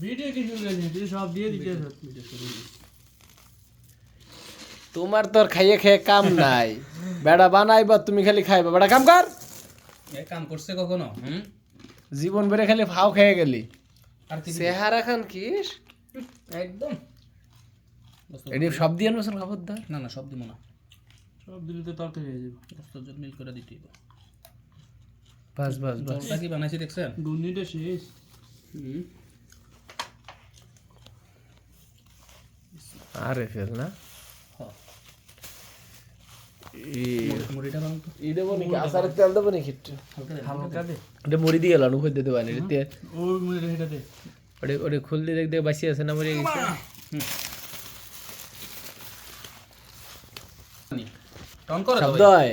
Video কি শুরু সব দিয়ে দিতে তোমার তোর খাইয়ে খেয়ে কাম নাই। বেড়া বানাইবা তুমি খালি খাইবা। বেড়া কাম কর। এ কাম করছে কখনো? হুম? জীবন বেড়ে খালি ভাও খেয়ে গেলি। আর কি চেহারা খান কি? একদম। এটি সব দিয়ে আনব খবরদার। না না সব দিব না। সব দিলে তো তরকারি হয়ে যাবে। জল মিল করে দিতে হবে বাস বাস বাস। কি বানাইছি দেখছেন? গুন্ডিটা শেষ। হুম আরে ফেল না হ্যাঁ। ই- মুড়িটা বানাও তো ই দেবো নাকি আচারের তেল দেবো নাকি একটু হালকা দে, মুড়ি দিয়ে খুঁজ দিতে পারি ওটা ওটা খুল দিয়ে বাসি আছে না মরে গেছে নি। শব্দ হয়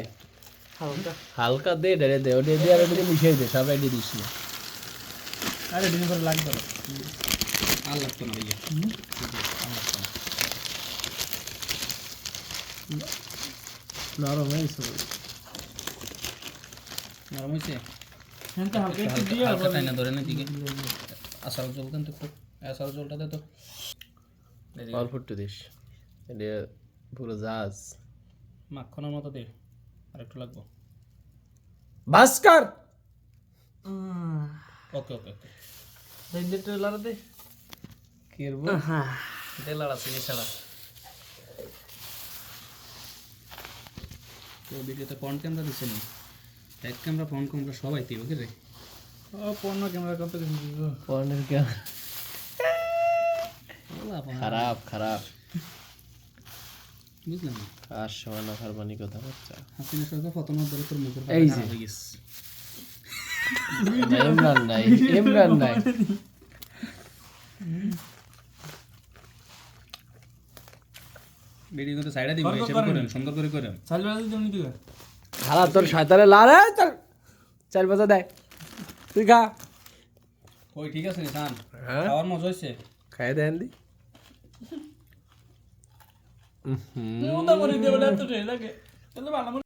হালকা। দে ডেরে দে ওটা দিয়ে আর ওটা মিশিয়ে দে সবাই দিয়ে দিস না। আরে দিন করে লাগবে। না। আর লাগতো না ভাইয়া আর লাগতো না। নরম হয়েছে নরম হয়েছে হ্যাঁ তো হালকা একটু হালকা দিয়ে হালকা টাইনা ধরে না দিকে? আসার জল দেন তো আসার জলটা দে তো। অল্প একটু দিস। এটা পুরো জাহাজ। মাখনের মতো দে। আর একটু লাগবো। ভাস্কর! ওকে ওকে ওকে। দে দে লারা দে। কি করব? দে লাড়া চিনি ছাড়া। তো ভিডিওতে ফ্রন্ট ক্যামেরা দিচ্ছে নি। ব্যাক ক্যামেরা ফ্রন্ট ক্যামেরা সবাই দিবে কি রে? ও পণ্য ক্যামেরা কত কিছু দিব পর্নের কে- খারাপ খারাপ। বুঝলাম আর সময় না ফারমানি কথা বাচ্চা হাসিনা সরকার পতন ধরে তোর মুখের এই এই যে। হয়ে গেছে। ইমরান নাই ইমরান নাই। ভিডিও কিন্তু সাইডে দিব ফরক করেন। সুন্দর করে করেন। চাল বেলা দিতে নি হালা তোর শয়তানে লারে চল চার বাজা দেয়। তুই খা। ওই ঠিক আছে নিশান হ্যাঁ? খাওয়ার মজা হয়েছে খাই দেন দি তুই ওটা করে দিবে না তো লাগে তাহলে ভালো